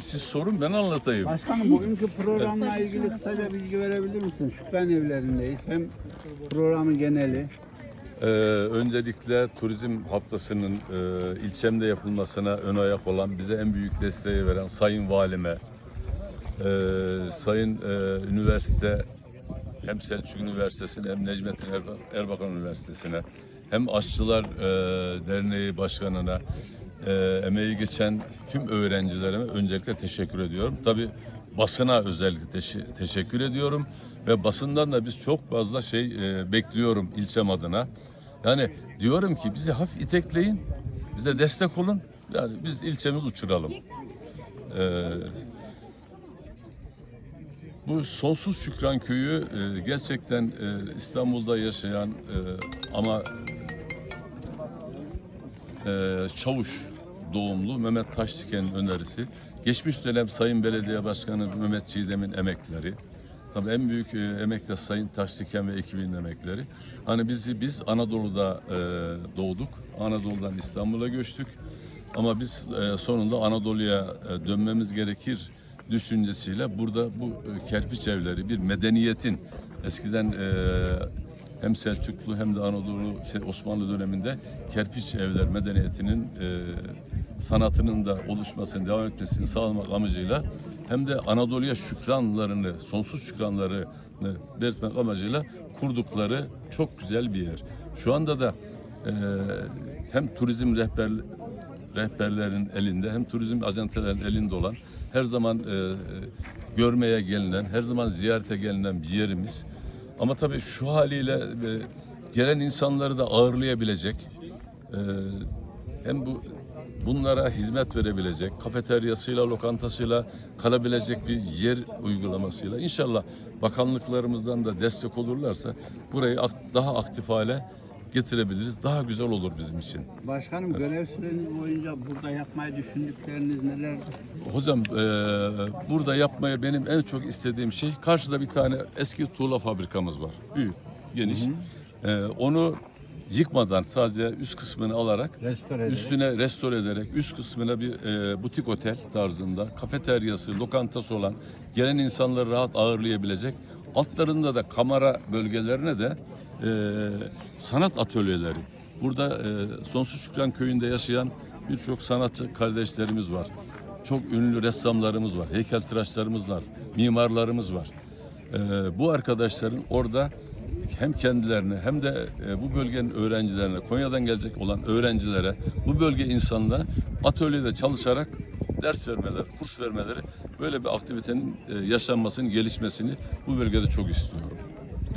Siz sorun ben anlatayım. Başkanım bugünkü programla ilgili kısaca bilgi verebilir misin? Şükran evlerindeyiz. Hem programın geneli. Ee, öncelikle turizm haftasının e, ilçemde yapılmasına ön ayak olan, bize en büyük desteği veren Sayın Valime, e, Sayın e, Üniversite, hem Selçuk Üniversitesi'ne hem Necmettin Erba- Erbakan Üniversitesi'ne, hem Aşçılar e, Derneği Başkanı'na, e, emeği geçen tüm öğrencilerime öncelikle teşekkür ediyorum. Tabii basına özellikle teşe- teşekkür ediyorum ve basından da biz çok fazla şey e, bekliyorum ilçem adına. Yani diyorum ki bizi hafif itekleyin, bize destek olun. Yani biz ilçemiz uçuralım. Ee, bu Sonsuz Şükran Köyü e, gerçekten e, İstanbul'da yaşayan e, ama Çavuş doğumlu Mehmet Taşdiken'in önerisi. Geçmiş dönem Sayın Belediye Başkanı Mehmet Çiğdem'in emekleri. Tabii en büyük e, emek de Sayın Taşdiken ve ekibinin emekleri. Hani bizi biz Anadolu'da e, doğduk. Anadolu'dan İstanbul'a göçtük. Ama biz e, sonunda Anadolu'ya dönmemiz gerekir düşüncesiyle burada bu kerpiç evleri bir medeniyetin eskiden hem Selçuklu hem de Anadolu şey, Osmanlı döneminde kerpiç evler medeniyetinin e, sanatının da oluşmasını devam etmesini sağlamak amacıyla hem de Anadolu'ya şükranlarını, sonsuz şükranlarını belirtmek amacıyla kurdukları çok güzel bir yer. Şu anda da e, hem turizm rehber rehberlerin elinde hem turizm acentelerin elinde olan her zaman e, görmeye gelinen, her zaman ziyarete gelinen bir yerimiz. Ama tabii şu haliyle e, gelen insanları da ağırlayabilecek e, hem bu bunlara hizmet verebilecek, kafeteryasıyla, lokantasıyla kalabilecek bir yer uygulamasıyla inşallah bakanlıklarımızdan da destek olurlarsa burayı daha aktif hale getirebiliriz. Daha güzel olur bizim için. Başkanım görev süreniz boyunca burada yapmayı düşündükleriniz nelerdir? Hocam eee, burada yapmaya benim en çok istediğim şey karşıda bir tane eski tuğla fabrikamız var. Büyük, geniş. Eee, onu yıkmadan sadece üst kısmını alarak Restore ederek. üstüne restore ederek üst kısmına bir eee, butik otel tarzında kafeteryası, lokantası olan gelen insanları rahat ağırlayabilecek altlarında da kamera bölgelerine de eee, sanat atölyeleri. Burada eee, Sonsuz Şükran Köyü'nde yaşayan birçok sanatçı kardeşlerimiz var. Çok ünlü ressamlarımız var, heykeltıraşlarımız var, mimarlarımız var. Ee, bu arkadaşların orada hem kendilerine hem de e, bu bölgenin öğrencilerine, Konya'dan gelecek olan öğrencilere, bu bölge insanına atölyede çalışarak ders vermeleri, kurs vermeleri, böyle bir aktivitenin e, yaşanmasını, gelişmesini bu bölgede çok istiyorum.